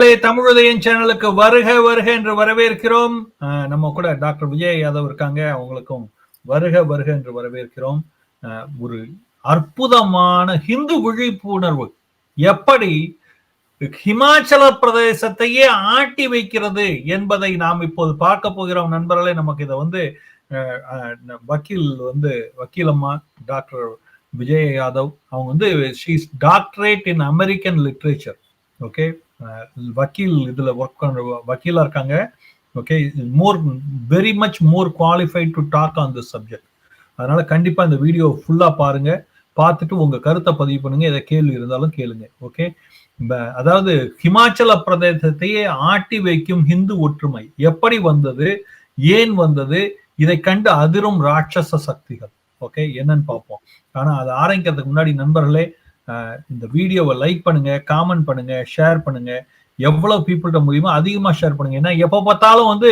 தமிழுதயன் சேனலுக்கு வருக வருக என்று வரவேற்கிறோம். அஹ் நம்ம கூட டாக்டர் விஜய் யாதவ் இருக்காங்க. அவங்களுக்கும் வருக வருக என்று வரவேற்கிறோம். அஹ் ஒரு அற்புதமான ஹிந்து விழிப்புணர்வு. எப்படி ஹிமாச்சல பிரதேசத்தையே ஆட்டி வைக்கிறது என்பதை நாம் இப்போது பார்க்க போகிறோம். நண்பர்களே நமக்கு இதை வந்து அஹ், வக்கீல் வந்து வக்கீலம்மா டாக்டர் விஜய் யாதவ். அவங்க வந்து she's doctorate in American literature okay வக்கீல் இதில் ஒர்க் பண்ற வக்கீலாக இருக்காங்க. Okay more very much more qualified to talk on this subject அதனால கண்டிப்பாக இந்த வீடியோ ஃபுல்லாக பாருங்க. பார்த்துட்டு உங்கள் கருத்தை பதிவு பண்ணுங்க. எதை கேள்வி இருந்தாலும் கேளுங்க. ஓகே அதாவது ஹிமாச்சல பிரதேசத்தையே ஆட்டி வைக்கும் ஹிந்து ஒற்றுமை எப்படி வந்தது? ஏன் வந்தது? இதை கண்டு அதிரும் ராட்சச சக்திகள். ஓகே என்னன்னு பார்ப்போம். ஆனால் அதை ஆரம்பிக்கிறதுக்கு முன்னாடி நண்பர்களே இந்த வீடியோவை லைக் பண்ணுங்க காமெண்ட் பண்ணுங்க ஷேர் பண்ணுங்க. எவ்வளவு பீப்புள்கிட்ட முடியுமோ அதிகமா ஷேர் பண்ணுங்க. ஏன்னா எப்ப பார்த்தாலும் வந்து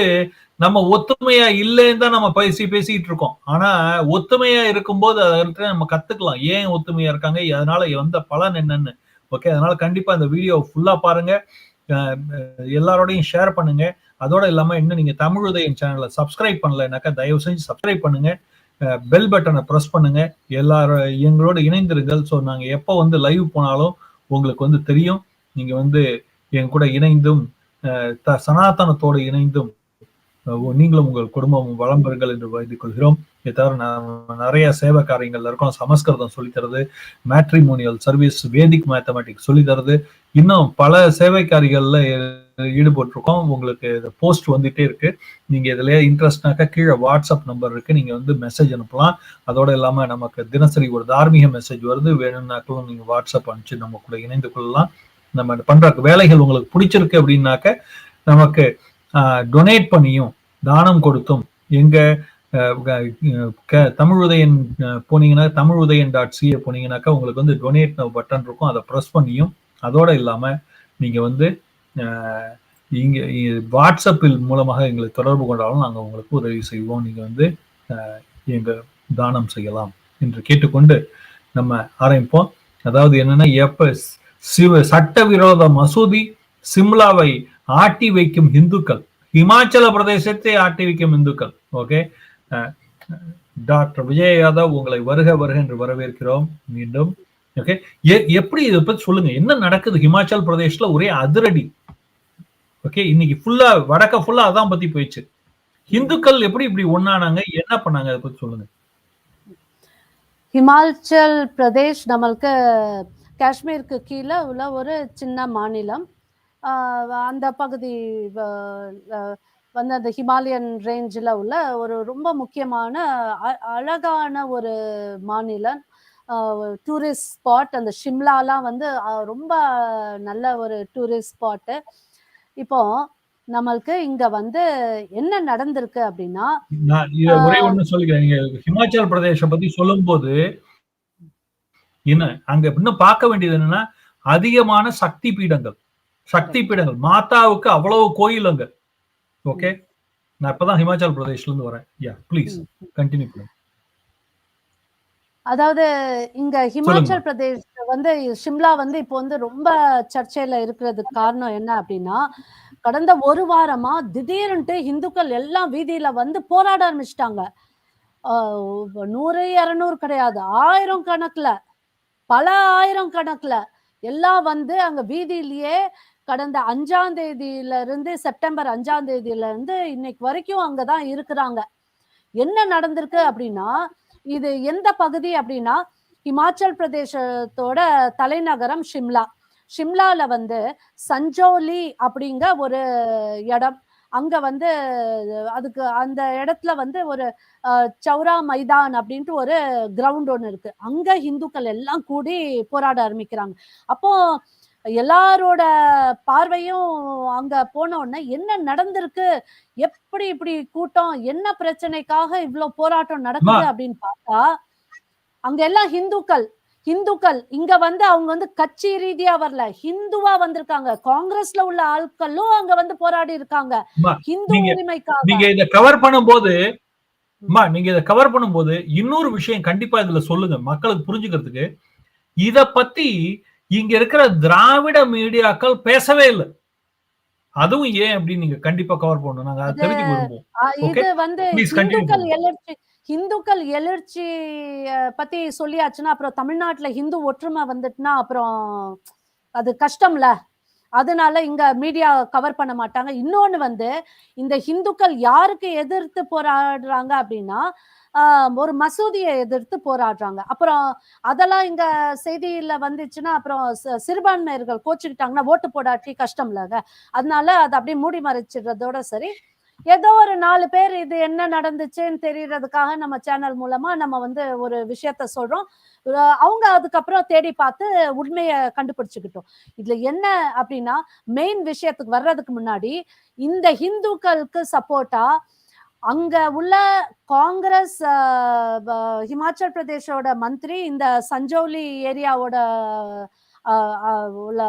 நம்ம ஒத்துமையா இல்லைன்னு தான் நம்ம பேசி பேசிட்டு இருக்கோம். ஆனா ஒத்துமையா இருக்கும்போது அதை நம்ம கத்துக்கலாம். ஏன் ஒத்துமையா இருக்காங்க? அதனால வந்த பலன் என்னன்னு. ஓகே அதனால கண்டிப்பா இந்த வீடியோ ஃபுல்லா பாருங்க. எல்லாரோடையும் ஷேர் பண்ணுங்க. அதோட இல்லாம இன்னும் நீங்க தமிழ் உதயம் சேனலை சப்ஸ்கிரைப் பண்ணலைனாக்கா தயவு செஞ்சு சப்ஸ்கிரைப் பண்ணுங்க. பெல் பட்டனை ப்ரெஸ் பண்ணுங்க. எல்லாரும் எங்களோட இணைந்திருங்கள். ஸோ நாங்கள் எப்போ வந்து லைவ் போனாலும் உங்களுக்கு வந்து தெரியும். நீங்க வந்து எங்க கூட இணைந்தும் த- சனாதனத்தோடு இணைந்தும் நீங்களும் உங்கள் குடும்பம் வளம் பெறுங்கள் என்று வைத்துக் கொள்கிறோம். இதை தவிர நான் நிறைய சேவை காரியங்கள் இருக்கோம் சமஸ்கிருதம் சொல்லித்தரது மேட்ரிமோனியல் சர்வீஸ் வேதிக் மேத்தமெட்டிக்ஸ் சொல்லித்தரது இன்னும் பல சேவை காரியங்கள்ல ஈடுபட்டிருக்கோம். உங்களுக்கு போஸ்ட் வந்துட்டே இருக்கு. நீங்க இதுல இன்ட்ரெஸ்ட்னாக்கா கீழே வாட்ஸ்அப் நம்பர் இருக்கு. நீங்க வந்து மெசேஜ் அனுப்பலாம். அதோட இல்லாம நமக்கு தினசரி ஒரு தார்மீக மெசேஜ் வருது. வேணும்னாக்களும் நீங்க வாட்ஸ்அப் அனுப்பிச்சு நம்ம கூட இணைந்து கொள்ளலாம். நம்ம பண்ற வேலைகள் உங்களுக்கு பிடிச்சிருக்கு அப்படின்னாக்க நமக்கு டொனேட் பண்ணியும் தானம் கொடுத்தும். எங்க க- தமிழ் உதயன் போனீங்கன்னா தமிழ் உதயன் டாட் சிஏ போனீங்கன்னாக்கா உங்களுக்கு வந்து டொனேட் பட்டன் இருக்கும். அதை ப்ரெஸ் பண்ணியும். அதோட இல்லாம நீங்க வந்து இங்கே வாட்ஸ்அப்பில் மூலமாக எங்களை தொடர்பு கொண்டாலும் நாங்கள் உங்களுக்கு உதவி செய்வோம். நீங்கள் வந்து எங்கள் தானம் செய்யலாம் என்று கேட்டுக்கொண்டு நம்ம ஆரம்பிப்போம். அதாவது என்னன்னா எப்ப சிவ சட்டவிரோத மசூதி சிம்லாவை ஆட்டி வைக்கும் இந்துக்கள் இமாச்சல பிரதேசத்தை ஆட்டி வைக்கும் இந்துக்கள் ஓகே டாக்டர் விஜய் யாதவ் உங்களை வருக வருக என்று வரவேற்கிறோம் மீண்டும் ஓகே எப்படி இதை பத்தி சொல்லுங்க? என்ன நடக்குது? ஹிமாச்சல் பிரதேஷ்ல ஒரே அதிரடி. ஓகே இன்னைக்கு ஃபுல்லா வடக்க ஃபுல்லா அதான் பத்தி போயிடுச்சு. இந்துக்கள் எப்படி இப்படி ஒன்னானாங்க என்ன பண்ணாங்க அதை பத்தி சொல்லுங்க. ஹிமாச்சல் பிரதேஷ் நம்மளுக்கு காஷ்மீருக்கு கீழே உள்ள ஒரு சின்ன மாநிலம். ஆஹ் அந்த பகுதி வந்து அந்த ஹிமாலயன் ரேஞ்சில் உள்ள ஒரு ரொம்ப முக்கியமான அ- அழகான ஒரு மாநிலம். டூரிஸ்ட் ஸ்பாட் அந்த ஷிம்லாலாம் வந்து ரொம்ப நல்ல ஒரு டூரிஸ்ட் ஸ்பாட்டு இப்போ நம்மளுக்கு இங்க வந்து என்ன நடந்திருக்கு அப்படின்னா ஒரே ஒண்ணு சொல்லிக்கிறேன். நீங்க ஹிமாச்சல் பிரதேச பத்தி சொல்லும்போது என்ன அங்க இன்னும் பார்க்க வேண்டியது என்னன்னா அதிகமான சக்தி பீடங்கள். சக்தி பீடங்கள். மாதாவுக்கு அவ்வளவு கோயில் அங்க ஓகே? நான் இப்பதான் ஹிமாச்சல் பிரதேஷ்ல இருந்து வரேன். யா ப்ளீஸ் கண்டினியூ பண்ணுங்க அதாவது இங்க ஹிமாச்சல் பிரதேஷ் வந்து ஷிம்லா வந்து இப்போ வந்து ரொம்ப சர்ச்சையில இருக்கிறதுக்கு காரணம் என்ன அப்படின்னா கடந்த ஒரு வாரமா திடீர்னுட்டு இந்துக்கள் எல்லாம் வீதியில வந்து போராட ஆரம்பிச்சிட்டாங்க. நூறு இருநூறு கிடையாது ஆயிரம் கணக்குல பல ஆயிரம் கணக்குல எல்லாம் வந்து அங்க வீதியிலேயே கடந்த அஞ்சாம் தேதியில இருந்து செப்டம்பர் அஞ்சாம் தேதியில இருந்து இன்னைக்கு வரைக்கும் அங்கதான் இருக்கிறாங்க. என்ன நடந்திருக்கு அப்படின்னா இது எந்த பகுதி அப்படின்னா ஹிமாச்சல் பிரதேசத்தோட தலைநகரம் ஷிம்லா. ஷிம்லால வந்து சஞ்சோலி அப்படிங்க ஒரு இடம். அங்க வந்து அதுக்கு அந்த இடத்துல வந்து ஒரு சௌரா மைதான் அப்படின்ட்டு ஒரு கிரவுண்ட் ஒன்று இருக்கு. அங்க இந்துக்கள் எல்லாம் கூடி போராட ஆரம்பிக்கிறாங்க. அப்போ எல்லாரோட பார்வையும் அங்க போன உடனே என்ன நடந்திருக்கு? எப்படி இப்படி கூட்டம்? என்ன பிரச்சனைக்காக இவ்வளவு போராட்டம் நடக்குது அப்படின்னு பார்த்தா அங்க எல்லாம் ஹிந்துக்கள் ஹிந்துக்கள். இங்க வந்து அவங்க வந்து கட்சி ரீதியா வரல. ஹிந்துவா வந்திருக்காங்க. காங்கிரஸ்ல உள்ள ஆட்களும் அங்க வந்து போராடி இருக்காங்க. ஹிந்து உரிமைக்காக. நீங்க இத கவர் பண்ணும்போது அம்மா நீங்க இத கவர் பண்ணும்போது இன்னொரு விஷயம் கண்டிப்பா இதுல சொல்லுங்க மக்களுக்கு புரிஞ்சுக்கிறதுக்கு. இத பத்தி இங்க இருக்கிற திராவிட மீடியாக்கள் பேசவே இல்லை. அதுவும் ஏன் அப்படின்னு நீங்க கண்டிப்பா கவர் பண்ணணும். நாங்க அதை தெரிஞ்சுக்க விரும்புவோம். இது வந்து இந்துக்கள் எழுச்சி இந்துக்கள் எழுச்சி பத்தி சொல்லியாச்சுன்னா அப்புறம் தமிழ்நாட்டுல ஹிந்து ஒற்றுமை வந்துட்டுனா அப்புறம் அது கஷ்டம்ல. அதனால இங்க மீடியா கவர் பண்ண மாட்டாங்க. இன்னொன்னு வந்து இந்த ஹிந்துக்கள் யாருக்கு எதிர்த்து போராடுறாங்க அப்படின்னா ஒரு மசூதியை எதிர்த்து போராடுறாங்க. அப்புறம் அதெல்லாம் இங்க செய்தியில வந்துச்சுன்னா அப்புறம் சிறுபான்மையர்கள் கோச்சுக்கிட்டாங்கன்னா ஓட்டு போடாட்டி கஷ்டம் இல்லைங்க அதனால அதை அப்படியே மூடி மறைச்சிடுறதோட சரி. ஏதோ ஒரு நாலு பேர் இது என்ன நடந்துச்சுன்னு தெரியறதுக்காக நம்ம சேனல் மூலமா நம்ம வந்து ஒரு விஷயத்த சொல்றோம். அவங்க அதுக்கப்புறம் தேடி பார்த்து உண்மையை கண்டுபிடிச்சுக்கிட்டோம். இதுல என்ன அப்படின்னா மெயின் விஷயத்துக்கு வர்றதுக்கு முன்னாடி இந்த ஹிந்துக்களுக்கு சப்போர்ட்டா அங்க உள்ள காங்கிரஸ் ஹிமாச்சல் பிரதேஷோட மந்திரி இந்த சஞ்சௌலி ஏரியாவோட உள்ள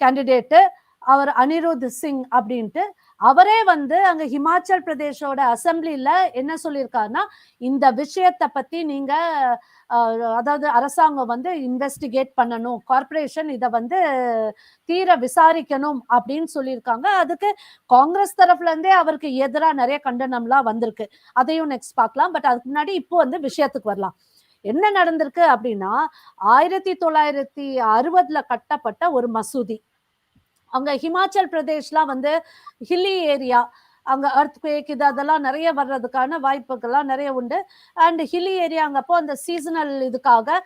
கேண்டிடேட்டு அவர் அனிருத் சிங் அப்படின்ட்டு அவரே வந்து அங்க ஹிமாச்சல் பிரதேஷோட அசம்பிளில என்ன சொல்லியிருக்காருன்னா இந்த விஷயத்தை பத்தி நீங்க அதாவது அரசாங்கம் வந்து இன்வெஸ்டிகேட் பண்ணணும் கார்ப்பரேஷன் இதை வந்து தீர விசாரிக்கணும் அப்படின்னு சொல்லியிருக்காங்க. அதுக்கு காங்கிரஸ் தரப்புல இருந்தே அவருக்கு எதிராக நிறைய கண்டனம்லாம் வந்திருக்கு. அதையும் நெக்ஸ்ட் பார்க்கலாம். பட் அதுக்கு முன்னாடி இப்போ வந்து விஷயத்துக்கு வரலாம். என்ன நடந்திருக்கு அப்படின்னா ஆயிரத்தி தொள்ளாயிரத்தி அறுபதுல கட்டப்பட்ட ஒரு மசூதி. அவங்க ஹிமாச்சல் பிரதேஷ்லாம் வந்து ஹில்லி ஏரியா அங்க அர்த் குவேக் இது அதெல்லாம் நிறைய வர்றதுக்கான வாய்ப்புகள்லாம் நிறைய உண்டு. அண்ட் ஹில்லி ஏரியாங்கப்போ அந்த சீசனல் இதுக்காக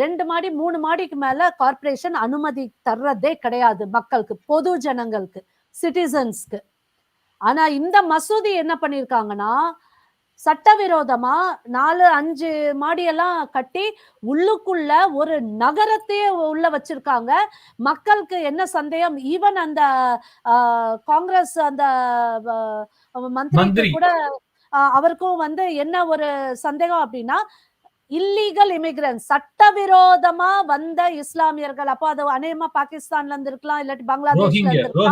ரெண்டு மாடி மூணு மாடிக்கு மேல கார்ப்பரேஷன் அனுமதி தர்றதே கிடையாது மக்களுக்கு பொது ஜனங்களுக்கு சிட்டிசன்ஸ்க்கு ஆனா இந்த மசூதி என்ன பண்ணிருக்காங்கன்னா சட்டவிரோதமா நாலு அஞ்சு மாடியெல்லாம் கட்டி உள்ளுக்குள்ள ஒரு நகரத்தையே உள்ள வச்சிருக்காங்க. மக்களுக்கு என்ன சந்தேகம்? ஈவன் அந்த காங்கிரஸ் அந்த மந்திரி. கூட அவருக்கும் வந்து என்ன ஒரு சந்தேகம் அப்படின்னா இல்லீகல் இமிகிரன்ட் சட்டவிரோதமா வந்த இஸ்லாமியர்கள். அப்போ அது அநேகமா பாகிஸ்தான்ல இருந்து இருக்கலாம் இல்லாட்டி பங்களாதேஷ்ல இருந்து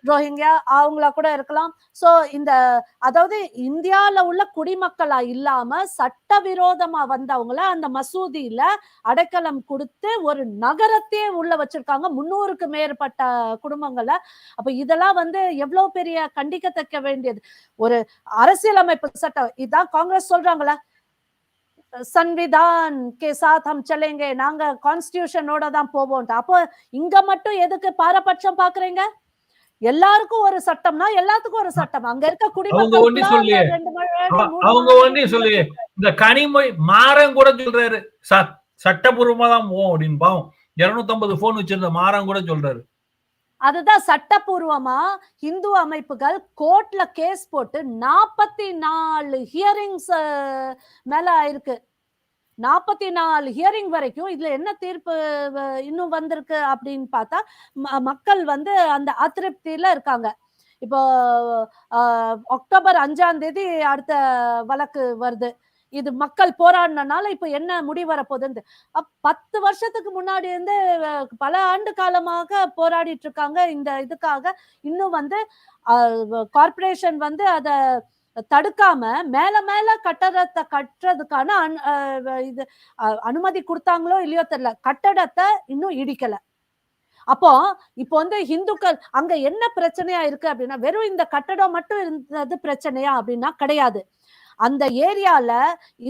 இருக்கலாம் ரோஹிங்கியா அவங்களா கூட இருக்கலாம். சோ இந்த அதாவது இந்தியால உள்ள குடிமக்களா இல்லாம சட்டவிரோதமா வந்தவங்கள அந்த மசூதியில அடைக்கலம் கொடுத்து ஒரு நகரத்தையே உள்ள வச்சிருக்காங்க. முன்னூறுக்கு மேற்பட்ட குடும்பங்களை. அப்ப இதெல்லாம் வந்து எவ்வளவு பெரிய கண்டிக்கத்தக்க வேண்டியது? ஒரு அரசியலமைப்பு சட்டம். இதான் காங்கிரஸ் சொல்றாங்களா சன்விதான் கே சாத் ஹம் சலேங்க நாங்க கான்ஸ்டியூஷனோட தான் போவோம் அப்போ இங்க மட்டும் எதுக்கு பாரபட்சம் பாக்குறீங்க? எல்லாருக்கும் ஒரு சட்டம்னா எல்லாத்துக்கும் ஒரு சட்டம். அங்க இருக்க குடிமக்கள் அவங்க நேரம் சொல்லியே. இந்த கனிமொழி மாறன் கூட சொல்றாரு. சட் சட்டபூர்வமா தான் போவோம் அப்படின்னு பாவம். இருநூத்தி போன் வச்சிருந்த மாறன் கூட சொல்றாரு. அதுதான் சட்டப்பூர்வமா இந்து அமைப்புகள் கோர்ட்ல கேஸ் போட்டு நாற்பத்தி நாலு ஹியரிங்ஸ் மேல ஆயிருக்கு. நாற்பத்தி நாலு ஹியரிங் வரைக்கும் இதுல என்ன தீர்ப்பு இன்னும் வந்திருக்கு அப்படின்னு பார்த்தா ம- மக்கள் வந்து அந்த அதிருப்தியில இருக்காங்க. இப்போ அக்டோபர் அஞ்சாம் தேதி அடுத்த வழக்கு வருது. இது மக்கள் போராடினனால இப்ப என்ன முடி வரப்போகுதுன்னு அப் பத்து வருஷத்துக்கு முன்னாடி இருந்து பல ஆண்டு காலமாக போராடிட்டு இருக்காங்க. இந்த இதுக்காக இன்னும் வந்து கார்ப்பரேஷன் வந்து அதை தடுக்காம மேல மேல கட்டடத்தை கட்டுறதுக்கான அனு- இது அனுமதி கொடுத்தாங்களோ இல்லையோ தெரியல. கட்டடத்தை இன்னும் இடிக்கல. அப்போ இப்போ வந்து இந்துக்கள் அங்க என்ன பிரச்சனையா இருக்கு அப்படின்னா வெறும் இந்த கட்டடம் மட்டும் இருந்தது பிரச்சனையா அப்படின்னா கிடையாது. அந்த ஏரியால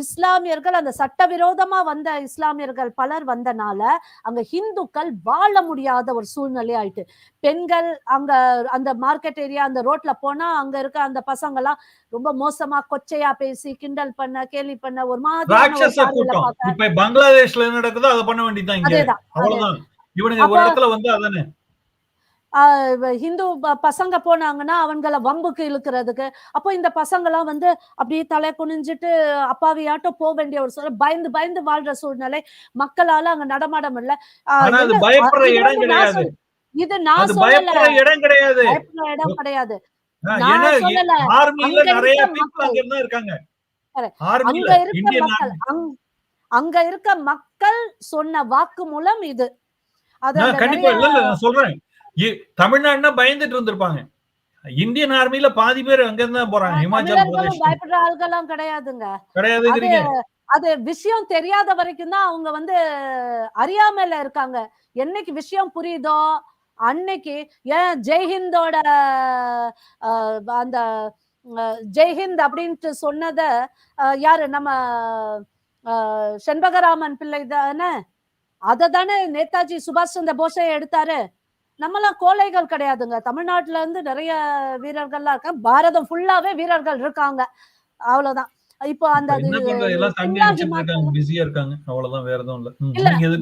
இஸ்லாமியர்கள் அந்த சட்டவிரோதமா வந்த இஸ்லாமியர்கள் பலர் வந்தனால அங்க ஹிந்துக்கள் வாழ முடியாத ஒரு சூழ்நிலை ஆயிட்டு. பெண்கள் அங்க அந்த மார்க்கெட் ஏரியா அந்த ரோட்ல போனா அங்க இருக்க அந்த பசங்க எல்லாம் ரொம்ப மோசமா கொச்சையா பேசி கிண்டல் பண்ண கேலி பண்ண ஒரு இப்ப பங்களாதேஷ்ல நடக்குதோ அதை பண்ண அவ்வளவுதான். இவனுங்க ஒரு இடத்துல வந்து அதானே ஹிந்து பசங்க போனாங்கன்னா அவங்கள வம்புக்கு இழுக்கிறதுக்கு. அப்போ இந்த பசங்கெல்லாம் வந்து அப்படியே தலை குனிஞ்சிட்டு அப்பாவியாட்டம் போக வேண்டிய ஒரு சூழல் பயந்து பயந்து வாழ்ற சூழ்நிலை மக்களால அங்க நடமாட முடியல ஆஹ் ஆனா அது என்ன- பயப்படுற இது நான் சொல்லல. இடம் கிடையாது. இடம் கிடையாது. அங்க இருக்க மக்கள் அங்க இருக்க மக்கள் அங்- அங்க இருக்க மக்கள் சொன்ன வாக்கு மூலம் இது. அது நான் அந்த கண்டிப்பா இல்ல இல்ல நான் சொல்றேன். தமிழ்நாடுனா பயந்துட்டு இருந்திருப்பாங்க. இந்தியன் ஆர்மில பாதி பேர் அங்க இருந்தா போறாங்க ஹிமாச்சல் பிரதேஷ். பயப்படுற ஆள்கள்லாம் கிடையாதுங்க. கிடையாதுங்கிறீங்க அது விஷயம் தெரியாத வரைக்கும் தான் அவங்க வந்து அறியாமையில இருக்காங்க. என்னைக்கு விஷயம் புரியுதோ அன்னைக்கு ஏன் ஜெய்ஹிந்தோட அந்த ஜெய்ஹிந்த் அப்படின்ட்டு சொன்னத யாரு நம்ம செண்பகராமன் பிள்ளை தானே? அதை தானே நேதாஜி சுபாஷ் சந்திர போஸே எடுத்தாரு. நம்மலாம் கோழைகள் கிடையாதுங்க. தமிழ்நாட்டுல இருந்து நிறைய வீரர்கள்லாம் இருக்காங்க. பாரதம் ஃபுல்லாவே வீரர்கள் இருக்காங்க. அவ்வளவுதான். இப்போ அந்த.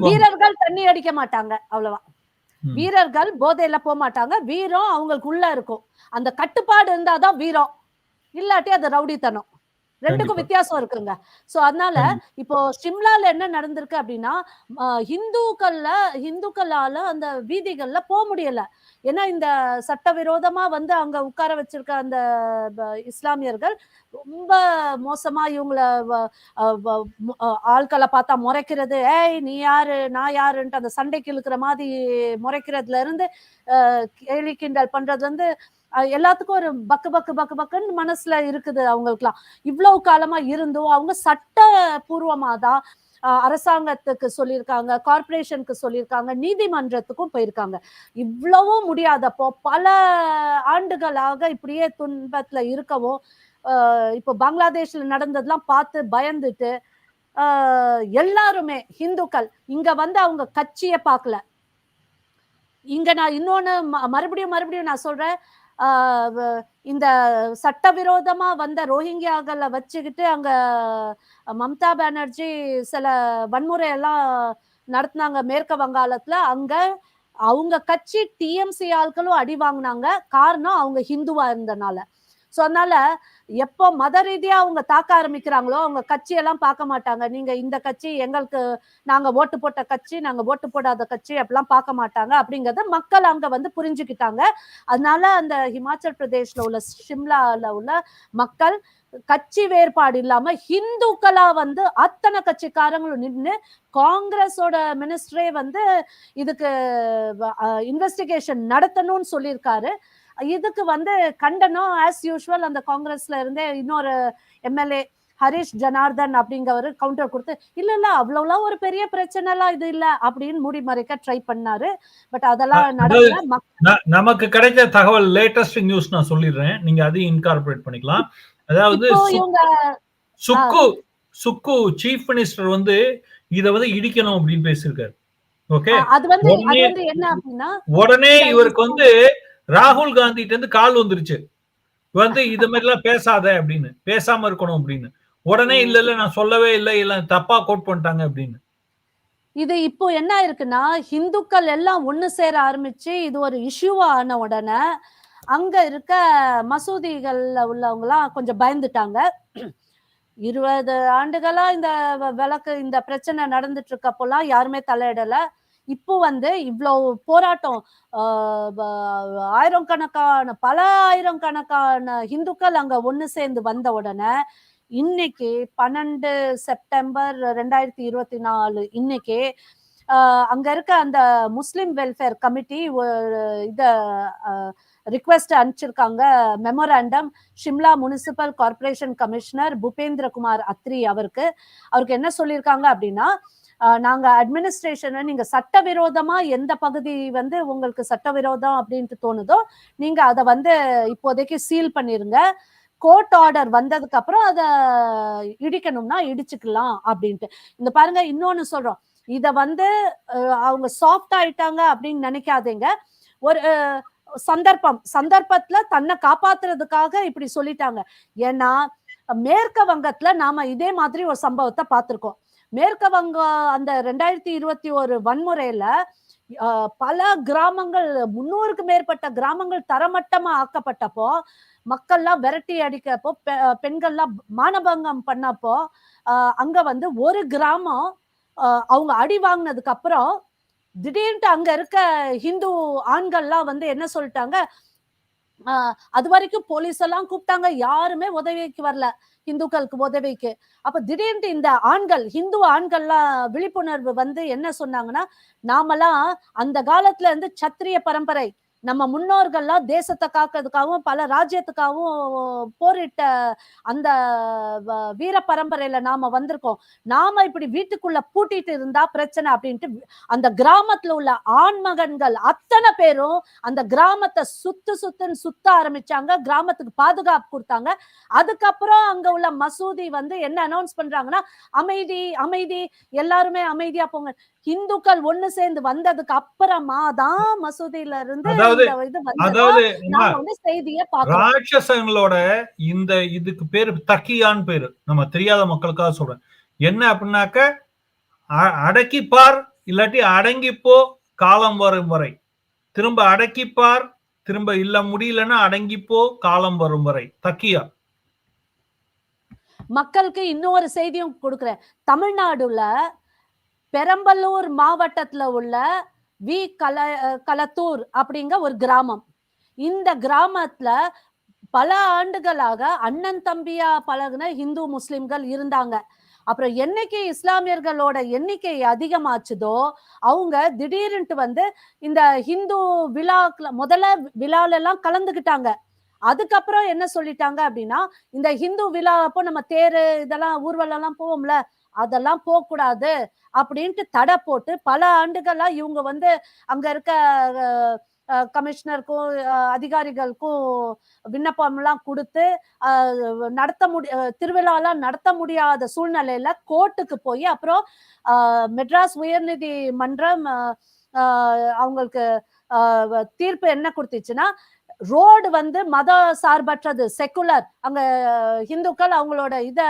வீரர்கள் தண்ணி அடிக்க மாட்டாங்க. அவ்வளவா. வீரர்கள் போதையில போக மாட்டாங்க. வீரம் அவங்களுக்குள்ள இருக்கும். அந்த கட்டுப்பாடு இருந்தாதான் வீரம். இல்லாட்டி அது ரவுடித்தனம். ரெண்டுக்கும். வித்தியாசம் இருக்குங்க. சோ அதனால இப்போ ஷிம்லால என்ன நடந்திருக்கு அப்படின்னா ஹிந்துக்கள்ல ஹிந்துக்களால அந்த வீதிகள்ல போக முடியல. ஏன்னா இந்த சட்டவிரோதமா வந்து அங்க உட்கார வச்சிருக்க அந்த இஸ்லாமியர்கள் ரொம்ப மோசமா இவங்கள ஆட்களை பார்த்தா முறைக்கிறது ஏய் நீ யாரு? நான் யாருன்ட்டு அந்த சண்டைக்கு இழுக்கிற மாதிரி முறைக்கிறதுல இருந்து கேலி கிண்டல் பண்றதுல இருந்து எல்லாத்துக்கும் ஒரு பக்கு பக்கு பக்கு பக்குன்னு மனசுல இருக்குது அவங்களுக்குலாம் இவ்வளவு காலமா இருந்தும் அவங்க சட்ட பூர்வமா தான் அரசாங்கத்துக்கு சொல்லியிருக்காங்க கார்ப்பரேஷனுக்கு சொல்லியிருக்காங்க நீதிமன்றத்துக்கும் போயிருக்காங்க. இவ்வளவும் முடியாதப்போ பல ஆண்டுகளாக இப்படியே துன்பத்துல இருக்கவும் இப்போ பங்களாதேஷ்ல நடந்ததெல்லாம் பார்த்து பயந்துட்டு எல்லாருமே ஹிந்துக்கள் இங்க வந்து அவங்க கட்சியை பார்க்கல. இங்க நான் இன்னொன்னு ம- மறுபடியும் மறுபடியும் நான் சொல்றேன். இந்த சட்டவிரோதமா வந்த ரோஹிங்கியாக்களை வச்சுக்கிட்டு அங்க மம்தா பானர்ஜி சில வன்முறை எல்லாம் நடத்துனாங்க மேற்கு வங்காளத்துல. அங்க அவங்க கட்சி டிஎம்சி ஆட்களும் அடி வாங்கினாங்க. காரணம் அவங்க ஹிந்துவா இருந்தனால. ஸோ அதனால எப்போ மத ரீதியாக அவங்க தாக்க ஆரம்பிக்கிறாங்களோ அவங்க கட்சியெல்லாம் பார்க்க மாட்டாங்க. நீங்க இந்த கட்சி எங்களுக்கு நாங்க ஓட்டு போட்ட கட்சி நாங்க ஓட்டு போடாத கட்சி அப்படிலாம் பார்க்க மாட்டாங்க அப்படிங்கறத மக்கள் அங்க வந்து புரிஞ்சுக்கிட்டாங்க. அதனால அந்த ஹிமாச்சல் பிரதேஷ்ல உள்ள ஷிம்லால உள்ள மக்கள் கட்சி வேறுபாடு இல்லாம ஹிந்துக்களா வந்து அத்தனை கட்சிக்காரங்களும் நின்று காங்கிரஸோட மினிஸ்டரே வந்து இதுக்கு இன்வெஸ்டிகேஷன் நடத்தணும்னு சொல்லியிருக்காரு. இதுக்கு வந்து கண்டனம் ஆஸ் யூஷுவல் அந்த காங்கிரஸ்ல இருந்தே இன்னொரு எம்எல்ஏ ஹரிஷ் ஜனார்தன் அப்படிங்கவர் கவுண்டர் கொடுத்து இல்ல இல்ல அவ்வளவுலாம் ஒரு பெரிய பிரச்சனை எல்லாம் இது இல்ல அப்படின்னு மூடி மறைக்க ட்ரை பண்ணாரு. பட் அதெல்லாம் நடக்கல. நமக்கு கிடைச்ச தகவல் லேட்டஸ்ட் நியூஸ் நான் சொல்லிடுறேன். நீங்க அதையும் இன்கார்பரேட் பண்ணிக்கலாம். அதாவது சுக்கு சுக்கு சீஃப் மினிஸ்டர் வந்து இத வந்து இடிக்கணும் அப்படின்னு பேசியிருக்காரு. ஓகே? அது வந்து என்ன அப்படின்னா உடனே இவருக்கு வந்து ராகுல் காந்திட்ட இருந்து கால் வந்துருச்சு. வந்து இது மாதிரி எல்லாம் பேசாத அப்படின்னு. பேசாம இருக்கணும் அப்படின்னு. உடனே இல்ல இல்ல நான் சொல்லவே இல்லை இல்ல தப்பா கோட் பண்ணிட்டாங்க அப்படின்னு. இது இப்போ என்ன இருக்குன்னா ஹிந்துக்கள் எல்லாம் ஒண்ணு சேர ஆரம்பிச்சு இது ஒரு இஷ்யூவா ஆன உடனே அங்க இருக்க மசூதிகள்ல உள்ளவங்கள்லாம் கொஞ்சம் பயந்துட்டாங்க. இருபது ஆண்டுகளா இந்த வ- விளக்கு இந்த பிரச்சனை நடந்துட்டு இருக்கப்போலாம் யாருமே தலையிடல. இப்போ வந்து இவ்வளோ போராட்டம் ஆயிரம் கணக்கான பல ஆயிரம் கணக்கான இந்துக்கள் அங்க ஒன்று சேர்ந்து வந்த உடனே இன்னைக்கு பன்னெண்டு செப்டம்பர் ரெண்டாயிரத்தி இருபத்தி நாலு இன்னைக்கு அங்கே அங்க இருக்க அந்த முஸ்லிம் வெல்ஃபேர் கமிட்டி இத ரிக்வெஸ்ட் அனுப்பிச்சிருக்காங்க. Memorandum Shimla municipal corporation commissioner Bhupendrakumar Atri அவருக்கு. அவருக்கு என்ன சொல்லியிருக்காங்க அப்படின்னா நாங்க அட்மினிஸ்ட்ரேஷனை நீங்க சட்டவிரோதமா எந்த பகுதி வந்து உங்களுக்கு சட்டவிரோதம் அப்படின்ட்டு தோணுதோ நீங்க அதை வந்து இப்போதைக்கு சீல் பண்ணிருங்க. கோர்ட் ஆர்டர் வந்ததுக்கு அப்புறம் அதை இடிக்கணும்னா இடிச்சுக்கலாம் அப்படின்ட்டு. இந்த பாருங்க இன்னொன்னு சொல்றோம். இத வந்து அவங்க சாஃப்ட் ஆயிட்டாங்க அப்படின்னு நினைக்காதீங்க. ஒரு சந்தர்ப்பம் சந்தர்ப்பத்துல தன்னை காப்பாத்துறதுக்காக இப்படி சொல்லிட்டாங்க. ஏன்னா மேற்கு வங்கத்துல நாம இதே மாதிரி ஒரு சம்பவத்தை பார்த்திருக்கோம். மேற்கு வங்கம் அந்த ரெண்டாயிரத்தி இருபத்தி ஒரு வன்முறையில பல கிராமங்கள் முன்னூறுக்கு மேற்பட்ட கிராமங்கள் தரமட்டமா ஆக்கப்பட்டப்போ மக்கள்லாம் விரட்டி அடிக்கிறப்போ பெ- பெண்கள்லாம் மானபங்கம் பண்ணப்போ அங்க வந்து ஒரு கிராமம் அவங்க அடி வாங்கினதுக்கு அப்புறம் திடீர்னு அங்க இருக்க ஹிந்து ஆண்கள்லாம் வந்து என்ன சொல்லிட்டாங்க? அது வரைக்கும் போலீஸ் எல்லாம் கூப்பிட்டாங்க. யாருமே உதவிக்கு வரல. இந்துக்களுக்கு உதவிக்கு. அப்ப திடீர்னு இந்த ஆண்கள் ஹிந்து ஆண்கள்லாம் விழிப்புணர்வு வந்து என்ன சொன்னாங்கன்னா நாமெல்லாம் அந்த காலத்துல இருந்து சத்திரிய பரம்பரை. நம்ம முன்னோர்கள்லாம் தேசத்தை காக்கிறதுக்காகவும் பல ராஜ்யத்துக்காகவும் போரிட்ட அந்த வ- வீர பரம்பரையில நாம வந்திருக்கோம். நாம இப்படி வீட்டுக்குள்ள பூட்டிட்டு இருந்தா பிரச்சனை அப்படின்ட்டு அந்த கிராமத்துல உள்ள ஆண்மகன்கள் அத்தனை பேரும் அந்த கிராமத்தை சுத்து சுத்துன்னு சுத்த ஆரம்பிச்சாங்க. கிராமத்துக்கு பாதுகாப்பு கொடுத்தாங்க. அதுக்கப்புறம் அங்க உள்ள மசூதி வந்து என்ன அனௌன்ஸ் பண்றாங்கன்னா அமைதி அமைதி எல்லாருமே அமைதியா போங்க. இந்துக்கள் ஒண்ணு சேர்ந்து வந்ததுக்கு அப்புறமா தான் மசூதியில இருந்து அதாவது- வந்து செய்தியை ராட்சசங்களோட இந்த இதுக்கு பேரு தக்கியான்னு பேரு. நம்ம தெரியாத மக்களுக்காக சொல்றேன். என்ன அப்படின்னாக்க அடக்கிப்பார் இல்லாட்டி அடங்கிப்போ காலம் வரும் வரை. திரும்ப அடக்கிப்பார் திரும்ப இல்ல முடியலன்னா அடங்கிப்போ காலம் வரும் வரை. தக்கியா? மக்களுக்கு இன்னொரு செய்தியும் கொடுக்குறேன். தமிழ்நாடுல பெரம்பலூர் மாவட்டத்துல உள்ள வி கல கலத்தூர் அப்படிங்க ஒரு கிராமம். இந்த கிராமத்துல பல ஆண்டுகளாக அண்ணன் தம்பியா பழகுன இந்து முஸ்லிம்கள் இருந்தாங்க. அப்புறம் என்னைக்கு இஸ்லாமியர்களோட எண்ணிக்கை அதிகமாச்சுதோ அவங்க திடீர்னுட்டு வந்து இந்த ஹிந்து விழாக்கில் முதல்ல விழால எல்லாம் கலந்துக்கிட்டாங்க அதுக்கப்புறம் என்ன சொல்லிட்டாங்க அப்படின்னா இந்த ஹிந்து விழா அப்போ நம்ம தேரு இதெல்லாம் ஊர்வலம் எல்லாம் போவோம்ல அதெல்லாம் போக கூடாது அப்படின்ட்டு தடை போட்டு பல ஆண்டுகளா இவங்க வந்து அங்க இருக்க கமிஷனருக்கும் அதிகாரிகளுக்கும் விண்ணப்பம் எல்லாம் கொடுத்து நடத்த முடி திருவிழாலாம் நடத்த முடியாத சூழ்நிலையில கோர்ட்டுக்கு போய் அப்புறம் மெட்ராஸ் உயர்நீதிமன்றம் அவங்களுக்கு தீர்ப்பு என்ன கொடுத்துச்சுன்னா ரோடு வந்து மத சார்பற்றது செக்குலர் அங்க இந்துக்கள் அவங்களோட இத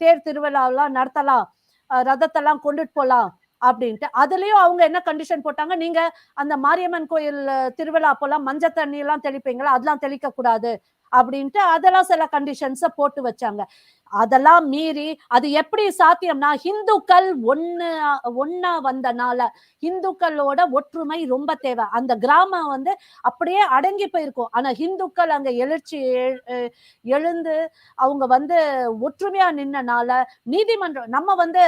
தேர் திருவிழாவெல்லாம் நடத்தலாம் ரதத்தெல்லாம் கொண்டுட்டு போலாம் அப்படின்ட்டு. அதுலயும் அவங்க என்ன கண்டிஷன் போட்டாங்க? நீங்க அந்த மாரியம்மன் கோயில் திருவிழா அப்போல்லாம் மஞ்சள் தண்ணி எல்லாம் தெளிப்பீங்களா? அதெல்லாம் தெளிக்க கூடாது அப்படின்ட்டு அதெல்லாம் சில கண்டிஷன்ஸை போட்டு வச்சாங்க. அதெல்லாம் மீறி அது எப்படி சாத்தியம்னா இந்துக்கள் ஒன்று ஒன்னா வந்தனால இந்துக்களோட ஒற்றுமை ரொம்ப தேவை. அந்த கிராமம் வந்து அப்படியே அடங்கி போயிருக்கும். ஆனா இந்துக்கள் அங்க எழுச்சி எழுந்து அவங்க வந்து ஒற்றுமையா நின்னனால நீதிமன்றம் நம்ம வந்து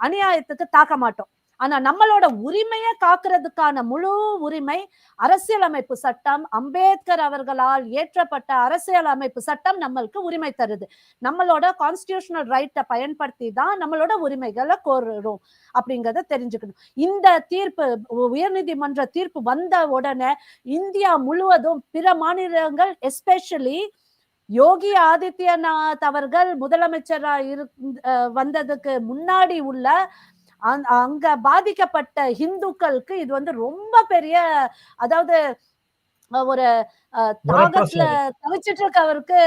அநியாயத்துக்கு தாக்க மாட்டோம். ஆனா நம்மளோட உரிமையை காக்குறதுக்கான முழு உரிமை அரசியலமைப்பு சட்டம். அம்பேத்கர் அவர்களால் இயற்றப்பட்ட அரசியலமைப்பு சட்டம் நம்மளுக்கு உரிமை தருது. நம்மளோட கான்ஸ்டியூஷனல் ரைட்டை பயன்படுத்தி தான் நம்மளோட உரிமைகளை கோருறோம் அப்படிங்கிறத தெரிஞ்சுக்கணும். இந்த தீர்ப்பு உயர்நீதிமன்ற தீர்ப்பு வந்த உடனே இந்தியா முழுவதும் பிற மாநிலங்கள் எஸ்பெஷலி யோகி ஆதித்யநாத் அவர்கள் முதலமைச்சராக இரு வந்ததுக்கு முன்னாடி உள்ள அங்க- பாதிக்கப்பட்ட இந்துக்களுக்கு இது வந்து ரொம்ப பெரிய அதாவது ஒரு தாகத்துல தவிச்சிட்டு இருக்கவருக்கு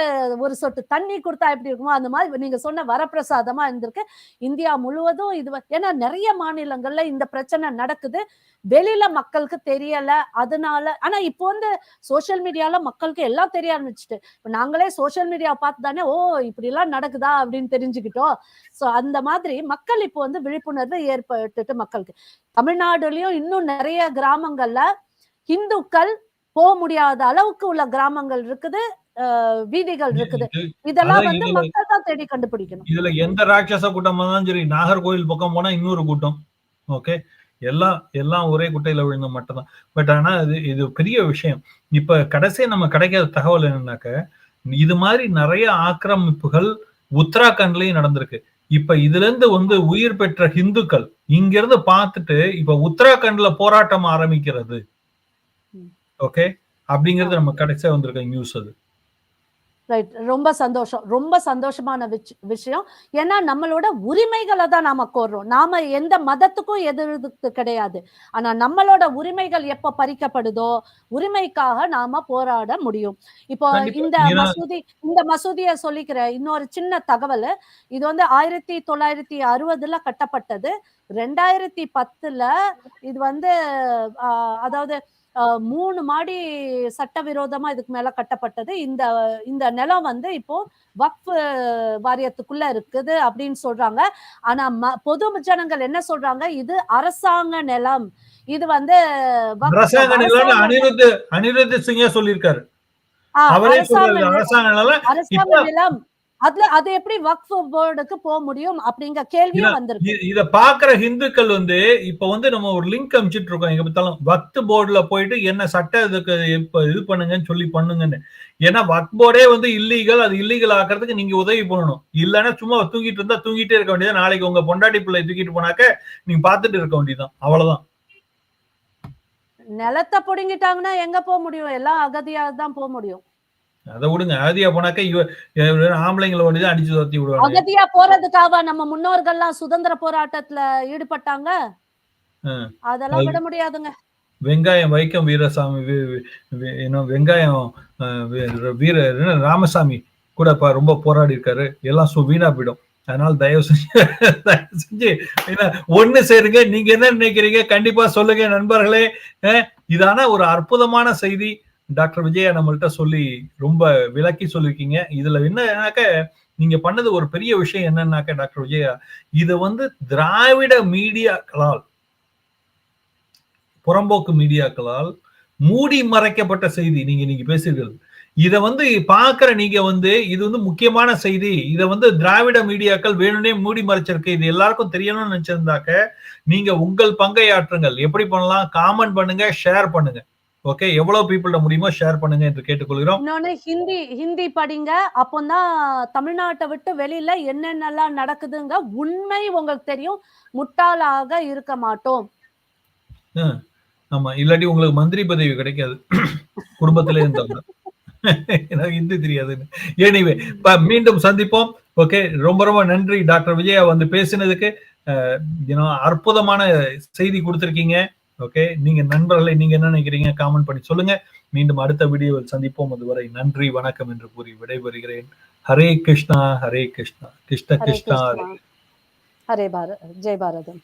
ஒரு சொட்டு தண்ணி கொடுத்தா எப்படி இருக்குமோ அந்த மாதிரி நீங்க சொன்ன வரப்பிரசாதமா இருந்திருக்கு. இந்தியா முழுவதும் இது ஏன்னா நிறைய மாநிலங்கள்ல இந்த பிரச்சனை நடக்குது. வெளியில மக்களுக்கு தெரியல. அதனால ஆனா இப்போ வந்து சோஷியல் மீடியால மக்களுக்கு எல்லாம் தெரிய ஆரம்பிச்சுட்டு. இப்ப நாங்களே சோஷியல் மீடியா பார்த்து தானே ஓ இப்படி எல்லாம் நடக்குதா அப்படின்னு தெரிஞ்சுக்கிட்டோம். சோ அந்த மாதிரி மக்கள் இப்போ வந்து விழிப்புணர்வு ஏற்பட்டுட்டு மக்களுக்கு. தமிழ்நாடுலயும் இன்னும் நிறைய கிராமங்கள்ல இந்துக்கள் போக முடியாத அளவுக்கு உள்ள கிராமங்கள் இருக்குது வீதிகள் இருக்குது. இது- இதெல்லாம் வந்து மக்கள் தான் தேடி கண்டுபிடிக்கணும். இதுல எந்த ராட்சச கூட்டம் வந்தாலும் சரி நாகர்கோவில் பக்கம் போனா இன்னொரு கூட்டம். ஓகே? எல்லாம் எல்லாம் ஒரே குட்டையில விழுந்த மட்டும்தான். பட் ஆனா இது இது பெரிய விஷயம். இப்ப கடைசியா நம்ம கிடைக்காத தகவல் என்னன்னாக்க இது மாதிரி நிறைய ஆக்கிரமிப்புகள் உத்தராகண்ட்லயும் நடந்திருக்கு. இப்ப இதுல இருந்து வந்து உயிர் பெற்ற ஹிந்துக்கள் இங்க இருந்து பார்த்துட்டு இப்ப உத்தராகண்ட்ல போராட்டம் ஆரம்பிக்கிறது. ஓகே அப்படிங்கிறது நம்ம கடைசியா வந்திருக்க நியூஸ் அது. ரைட் ரொம்ப சந்தோஷம். ரொம்ப சந்தோஷமான விஷ- விஷயம். ஏன்னா நம்மளோட உரிமைகளை தான் நாம கோர்றோம். நாம எந்த மதத்துக்கும் எதிர்த்து கிடையாது. ஆனா நம்மளோட உரிமைகள் எப்ப பறிக்கப்படுதோ உரிமைக்காக நாம போராட முடியும். இப்போ. இந்த மசூதி இந்த மசூதியை சொல்லிக்கிற இன்னொரு சின்ன தகவல் இது வந்து ஆயிரத்தி தொள்ளாயிரத்தி அறுபதுல கட்டப்பட்டது. ரெண்டாயிரத்தி பத்துல இது வந்து அதாவது மூணு மாடி சட்டவிரோதமா இதுக்கு மேல கட்டப்பட்டது. இந்த இந்த நிலம் வந்து இப்போ வக்ஃப் வாரியத்துக்குள்ள இருக்குது அப்படின்னு சொல்றாங்க. ஆனா பொது ஜனங்கள் என்ன சொல்றாங்க? இது அரசாங்க நிலம். இது வந்து அனிருத் அனிருத் சிங்கே சொல்லியிருக்காரு. அரசாங்க நிலம். அதுல அது எப்படி வக்ஃப் போர்டுக்கு போக முடியும் அப்படிங்கிற கேள்வியும் வந்திருக்கு. இத பாக்குற ஹிந்துக்கள் வந்து இப்ப வந்து நம்ம ஒரு லிங்க் அனுப்பிச்சிட்டு இருக்கோம். எங்க பார்த்தாலும் வக்த் போர்டுல போயிட்டு என்ன சட்ட இதுக்கு இப்ப இது பண்ணுங்கன்னு சொல்லி பண்ணுங்கன்னு. ஏன்னா வக்த் போர்டே வந்து இல்லீகல் அது இல்லீகல் ஆக்குறதுக்கு நீங்க உதவி பண்ணணும். இல்லைன்னா சும்மா தூங்கிட்டு இருந்தா தூங்கிட்டே இருக்க வேண்டியது நாளைக்கு உங்க பொண்டாட்டி பிள்ளை தூக்கிட்டு போனாக்க நீங்க பார்த்துட்டு இருக்க வேண்டியதுதான். அவ்வளவுதான். நிலத்தை புடுங்கிட்டாங்கன்னா எங்க போக முடியும்? எல்லாம் அகதியா தான் போக முடியும். அதை விடுங்க. ஆதியா போனாக்க ஆம்பளைங்களை வேண்டியதான் அடிச்சு துரத்தி விடுவாங்க அகதியா போறதுக்காக நம்ம முன்னோர்கள்லாம் சுதந்திர போராட்டத்துல ஈடுபட்டாங்க. அதெல்லாம் அது- விட முடியாதுங்க. வெங்காயம் வைக்கம் வீரசாமி வெங்காயம் வீர ராமசாமி கூட ரொம்ப போராடி இருக்காரு. எல்லாம் சு- வீணா போயிடும். அதனால தயவு செஞ்சு தயவு செஞ்சு என்ன, ஒண்ணு சேருங்க. நீங்க என்ன நினைக்கிறீங்க? கண்டிப்பா சொல்லுங்க நண்பர்களே. இதான ஒரு அற்புதமான செய்தி. டாக்டர் விஜயா நம்மள்ட்ட சொல்லி ரொம்ப விளக்கி சொல்லியிருக்கீங்க. இதுல என்னன்னாக்க நீங்க பண்ணது ஒரு பெரிய விஷயம் என்னன்னாக்க டாக்டர் விஜயா இது வந்து திராவிட மீடியாக்களால் புறம்போக்கு மீடியாக்களால் மூடி மறைக்கப்பட்ட செய்தி நீங்க நீங்க பேசுகிறது இத வந்து பாக்குற நீங்க வந்து இது வந்து முக்கியமான செய்தி. இத வந்து திராவிட மீடியாக்கள் வேணும்னே மூடி மறைச்சிருக்கு. இது எல்லாருக்கும் தெரியணும்னு நினைச்சிருந்தாக்க நீங்க உங்கள் பங்கை ஆற்றுங்கள் எப்படி பண்ணலாம்? காமெண்ட் பண்ணுங்க ஷேர் பண்ணுங்க. ஓகே எவ்வளவு பீப்புள்ட முடியுமோ ஷேர் பண்ணுங்க என்று கேட்டுக்கொள்கிறோம். இன்னொன்னு ஹிந்தி ஹிந்தி படிங்க. அப்போதான் தமிழ்நாட்டை விட்டு வெளியில என்னென்னலாம் நடக்குதுங்க உண்மை உங்களுக்கு தெரியும். முட்டாளாக இருக்க மாட்டோம். ஆமா இல்லாட்டி உங்களுக்கு மந்திரி பதவி கிடைக்காது. குடும்பத்திலே இருந்தவங்க. எனக்கு ஹிந்தி தெரியாதுன்னு. எனிவே மீண்டும் சந்திப்போம். ஓகே ரொம்ப ரொம்ப நன்றி டாக்டர் விஜயா வந்து பேசினதுக்கு. அற்புதமான செய்தி கொடுத்திருக்கீங்க. ஓகே நீங்க நண்பர்களை நீங்க என்ன நினைக்கிறீங்க? காமெண்ட் பண்ணி சொல்லுங்க. மீண்டும் அடுத்த வீடியோவில் சந்திப்போம். அதுவரை நன்றி வணக்கம் என்று கூறி விடைபெறுகிறேன். ஹரே கிருஷ்ணா ஹரே கிருஷ்ணா. கிருஷ்ண. கிருஷ்ணா. ஹரே பாரத் ஜெய் பாரதம்.